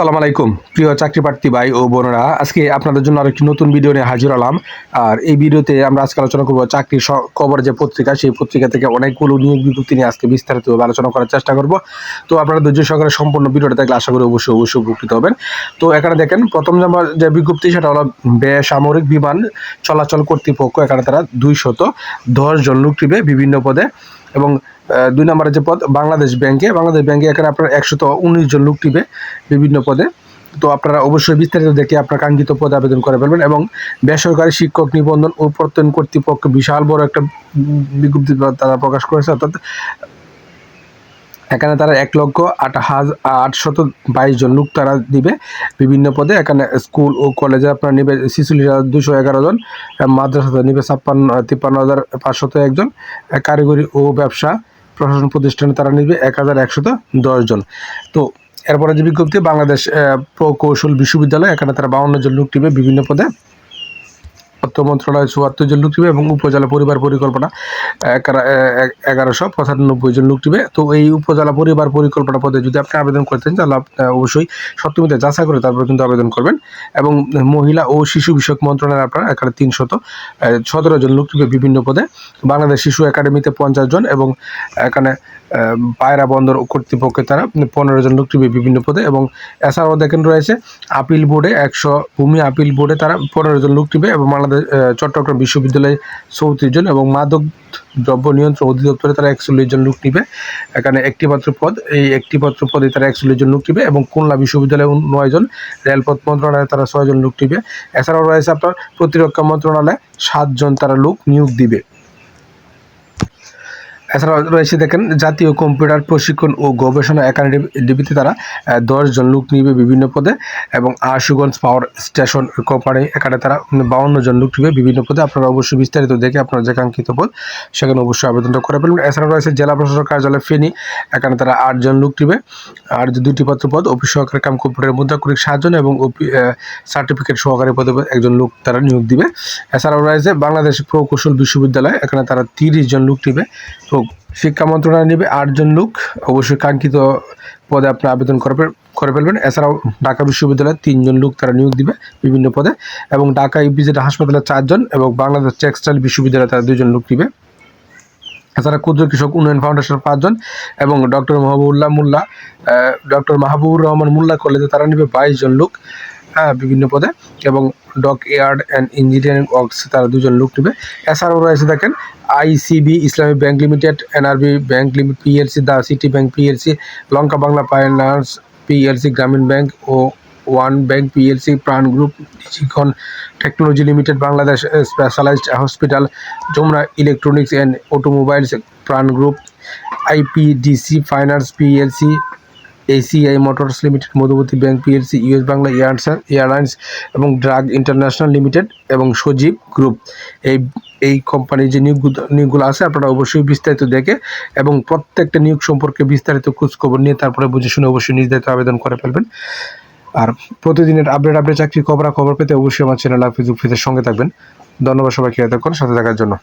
আসসালামু আলাইকুম। প্রিয় চাকরি প্রার্থী ভাই ও বোনেরা, আজকে আপনাদের জন্য আরেকটি নতুন ভিডিও নিয়ে হাজির হলাম। আর এই ভিডিওতে আমরা আজকে আলোচনা করব চাকরির খবর যে পত্রিকা, সেই পত্রিকা থেকে অনেকগুলো নিয়োগ বিজ্ঞপ্তি নিয়ে আজকে বিস্তারিতভাবে আলোচনা করার চেষ্টা করব। তো আপনারা ধৈর্য সহকারে সম্পূর্ণ ভিডিওটা দেখলে আশা করি অবশ্যই অবশ্যই উপকৃত হবেন। তো এখানে দেখেন, প্রথম যে বিজ্ঞপ্তি, সেটা হলো বেসামরিক বিমান চলাচল কর্তৃপক্ষ, এখানে তারা দুইশত দশ জন লোক বিভিন্ন পদে এবং দুই নম্বরের যে পদ, বাংলাদেশ ব্যাংকে বাংলাদেশ ব্যাংকে এখানে আপনার একশত উনিশ জন লোক টিবে বিভিন্ন পদে। তো আপনারা অবশ্যই বিস্তারিত দেখে আপনার কাঙ্ক্ষিত পদে আবেদন করে ফেলবেন এবং বেসরকারি শিক্ষক নিবন্ধন ও প্রত্যয়ন কর্তৃপক্ষ বিশাল বড় একটা বিজ্ঞপ্তি তারা প্রকাশ করেছে। অর্থাৎ এখানে তারা এক লক্ষ আট হাজার আটশত বাইশ জন লোক তারা দিবে বিভিন্ন পদে। এখানে স্কুল ও কলেজে আপনার নিবে হাজার দুশো এগারো জন মাদ্রাসাতে নিবে ছাপ্পান্ন, তিপ্পান্ন হাজার পাঁচশত একজন কারিগরি ও ব্যবসা প্রশাসন প্রতিষ্ঠানে তারা নিবে এক হাজার একশত দশ জন। তো এরপরে যে বিজ্ঞপ্তি, বাংলাদেশ প্রকৌশল বিশ্ববিদ্যালয়, এখানে তারা বাউন্ন জন লোক নিবে বিভিন্ন পদে। অর্থ মন্ত্রণালয় চুয়াত্তর জন লোক এবং উপজেলা পরিবার পরিকল্পনা এগারোশো পঁচানব্বই জন লোক নিবে তো এই উপজেলা পরিবার পরিকল্পনা পদে যদি আপনি আবেদন করতেন তাহলে অবশ্যই সত্যমিতে যাচাই করে তারপরে কিন্তু আবেদন করবেন। এবং মহিলা ও শিশু বিষয়ক মন্ত্রণালয় আপনার এখানে তিনশত সতেরো জন লোক বিভিন্ন পদে। বাংলাদেশ শিশু একাডেমিতে পঞ্চাশ জন এবং এখানে পায়রা বন্দর কর্তৃপক্ষে তারা পনেরো জন লোক বিভিন্ন পদে এবং এছাড়াও দেখেন রয়েছে আপিল বোর্ডে একশো ভূমি আপিল বোর্ডে তারা পনেরো জন লোক নিবে এবং বাংলাদেশ চট্টগ্রাম বিশ্ববিদ্যালয়ে চৌত্রিশ জন এবং মাদক দ্রব্য নিয়ন্ত্রণ অধিদপ্তরে তারা একচল্লিশ জন লোক নিবে এখানে একটি মাত্র পদ, এই একটি মাত্র পদে তারা একচল্লিশ জন লোক নিবে এবং খুলনা বিশ্ববিদ্যালয়ে উন- নয় জন, রেলপথ মন্ত্রণালয়ে তারা ছয় জন লোক নিবে এছাড়াও রয়েছে আপনার প্রতিরক্ষা মন্ত্রণালয়ে সাতজন তারা লোক নিয়োগ দিবে। এছাড়াও রয়েছে দেখেন, জাতীয় কম্পিউটার প্রশিক্ষণ ও গবেষণা একাডেমিতে তারা জন লোক নিবে বিভিন্ন পদে এবং আশুগঞ্জ পাওয়ার স্টেশন কোম্পানি এখানে তারা বাউন্ন জন লোক নিবে বিভিন্ন পদে। আপনারা অবশ্যই বিস্তারিত দেখে আপনার যে কাঙ্ক্ষিত পদ, সেখানে অবশ্যই আবেদনটা করে ফেলবেন। এছাড়াও রয়েছে জেলা প্রশাসক কার্যালয় ফেনি, এখানে তারা আটজন লোক নিবে। আর দুটি পত্র পদ, অফিস সহকারী কাম কম্পিউটার মুদ্রাক্ষরিক সাতজন এবং সার্টিফিকেট সহকারী পদে একজন লোক তারা নিয়োগ দিবে। এছাড়াও রয়েছে বাংলাদেশ প্রকৌশল বিশ্ববিদ্যালয়, এখানে তারা তিরিশ জন লোক নিবে শিক্ষা মন্ত্রণালয় নেবে আটজন লোক। অবশ্যই কাঙ্ক্ষিত পদে আপনি আবেদন করে করে ফেলবেন। এছাড়াও ঢাকা বিশ্ববিদ্যালয়ে তিনজন লোক তারা নিয়োগ দিবে বিভিন্ন পদে এবং ঢাকা ইপিজেড হাসপাতালে চারজন এবং বাংলাদেশ টেক্সটাইল বিশ্ববিদ্যালয়ে তারা দুজন লোক নিবে এছাড়া ক্ষুদ্র কৃষক উন্নয়ন ফাউন্ডেশনের পাঁচজন এবং ডক্টর মাহবুবুল্লাহ মোল্লা ডক্টর মাহবুবুর রহমান মোল্লা কলেজে তারা নেবে বাইশ জন লোক। হ্যাঁ বিভিন্ন পদে এবং doc yard and engineering works তারা দুজন লোক নেবে। এছাড়াও রয়েছে দেখেন, ICB, Islami bank limited, NRB bank limit PLC, the city bank, PLC, Lanka Bangla finance, PLC, Grameen bank O one bank, PLC, Pran group, Digicon technology limited, Bangladesh specialised hospital, Jamuna electronics and automobiles Pran group, IPDC finance, PLC ACI motors limited Modhumoti bank PLC US Bangla airs airlines এবং drug international limited এবং সজীব group এই এই কোম্পানির যে নিয়োগ, নিয়োগগুলো আছে, আপনারা অবশ্যই বিস্তারিত দেখে এবং প্রত্যেকটা নিয়োগ সম্পর্কে বিস্তারিত খোঁজখবর নিয়ে তারপরে বুঝে শুনে অবশ্যই দায়িত্ব আবেদন করে ফেলবেন। আর প্রতিদিনের আপডেট আপডেট চাকরি খবরা খবর পেতে অবশ্যই আমার চ্যানেল ফেসবুক পেজের সঙ্গে থাকবেন। ধন্যবাদ সবাইকে এতক্ষণ সাথে থাকার জন্য।